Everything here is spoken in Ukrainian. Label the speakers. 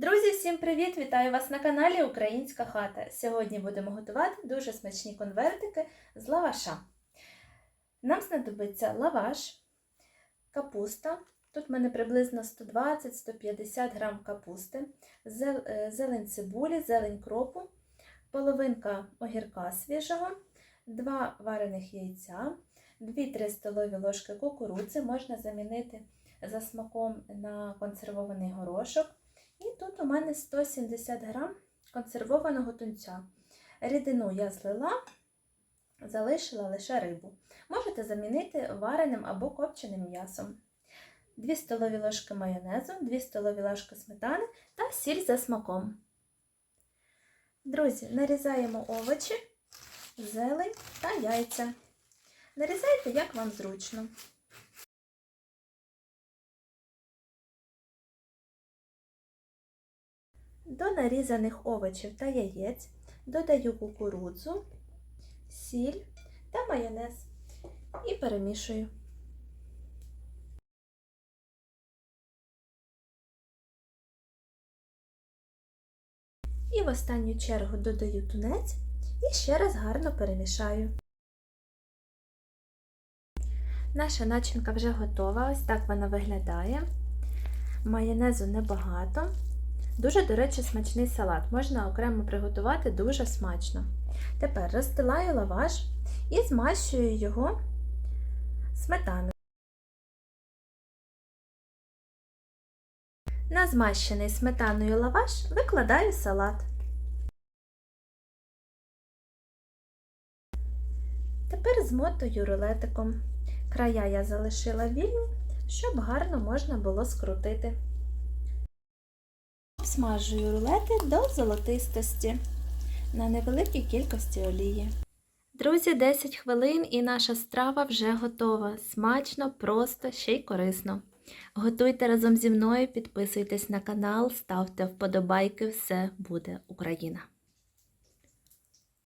Speaker 1: Друзі, всім привіт! Вітаю вас на каналі Українська хата. Сьогодні будемо готувати дуже смачні конвертики з лаваша. Нам знадобиться лаваш, капуста. Тут в мене приблизно 120-150 грам капусти, е, зелень цибулі, зелень кропу, половинка огірка свіжого, 2 варених яйця, 2-3 столові ложки кукурудзи, можна замінити за смаком на консервований горошок. І тут у мене 170 грам консервованого тунця. Рідину я злила, залишила лише рибу. Можете замінити вареним або копченим м'ясом. 2 столові ложки майонезу, 2 столові ложки сметани та сіль за смаком. Друзі, нарізаємо овочі, зелень та яйця. Нарізайте, як вам зручно. До нарізаних овочів та яєць додаю кукурудзу, сіль та майонез і перемішую. І в останню чергу додаю тунець і ще раз гарно перемішаю. Наша начинка вже готова, ось так вона виглядає. Майонезу небагато. Дуже, до речі, смачний салат. Можна окремо приготувати дуже смачно. Тепер розстилаю лаваш і змащую його сметаною. На змащений сметаною лаваш викладаю салат. Тепер змотую рулетиком. Края я залишила вільні, щоб гарно можна було скрутити. Обсмажую рулети до золотистості на невеликій кількості олії. Друзі, 10 хвилин і наша страва вже готова. Смачно, просто, ще й корисно. Готуйте разом зі мною, підписуйтесь на канал, ставте вподобайки, все буде Україна!